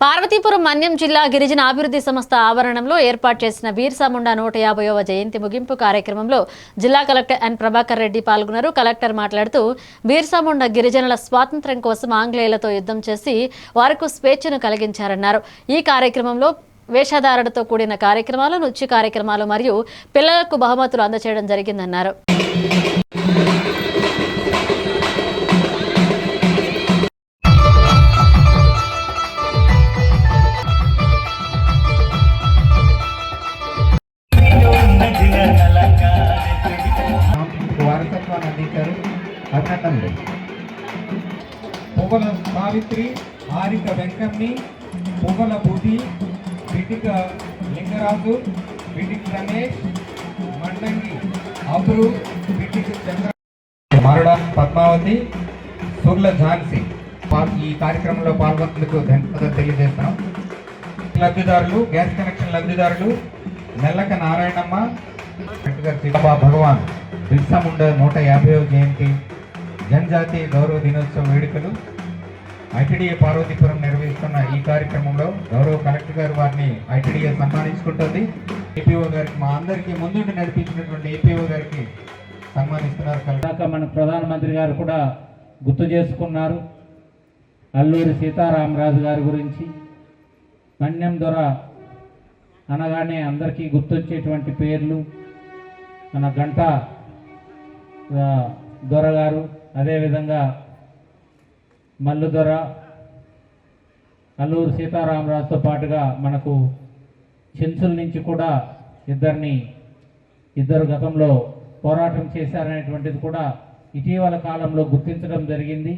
పార్వతీపురం మన్యం జిల్లా గిరిజన అభివృద్ధి సంస్థ ఆవరణంలో ఏర్పాటు చేసిన వీర్సాముండా నూట యాభైవ జయంతి ముగింపు కార్యక్రమంలో జిల్లా కలెక్టర్ ఎన్ ప్రభాకర్ రెడ్డి పాల్గొన్నారు. కలెక్టర్ మాట్లాడుతూ వీర్సాముండా గిరిజనుల స్వాతంత్ర్యం కోసం ఆంగ్లేయులతో యుద్ధం చేసి వారికి స్వేచ్ఛను కలిగించారన్నారు. ఈ కార్యక్రమంలో వేషధారణతో కూడిన కార్యక్రమాలు నృత్య కార్యక్రమాలు మరియు పిల్లలకు బహుమతులు అందజేయడం జరిగిందన్నారు. అభినందనలు పువ్వల సావిత్రి హారిక వెంకమ్ని పువ్వల బుద్ధి బిటిక లింగరాజు బిటిక రమేష్ మండంగి అబురు బిటిక చంద్ర మరడ పద్మావతి సుర్ల ఝాన్సీ. ఈ కార్యక్రమంలో పాల్గొన్నందుకు ధన్యవాదాలు తెలియజేస్తున్నాం. లబ్ధిదారులు గ్యాస్ కనెక్షన్ లబ్ధిదారులు నెల్లక నారాయణమ్మ భగవాన్ బిర్సా ముండ నూట యాభైవ జయంతి. జనజాతి గౌరవ దినోత్సవ వేడుకలు ఐటీడీఏ పార్వతీపురం నిర్వహిస్తున్న ఈ కార్యక్రమంలో గౌరవ కలెక్టర్ గారు వారిని ఐటీడీఏ సన్మానించుకుంటుంది. ఏపీఓ గారికి మా అందరికీ ముందుండి నడిపించినటువంటి ఏపీఓ గారికి సన్మానిస్తున్నారు కలెక్టర్. మన ప్రధానమంత్రి గారు కూడా గుర్తు చేసుకున్నారు. అల్లూరి సీతారామరాజు గారి గురించి. మన్యం దొర అనగానే అందరికీ గుర్తొచ్చేటువంటి పేర్లు. మన గంట దొరగారు అదేవిధంగా మల్లుదొర అల్లూరు సీతారామరాజుతో పాటుగా మనకు చెంచుల నుంచి కూడా ఇద్దరిని ఇద్దరు గతంలో పోరాటం చేశారనేటువంటిది కూడా ఇటీవల కాలంలో గుర్తించడం జరిగింది.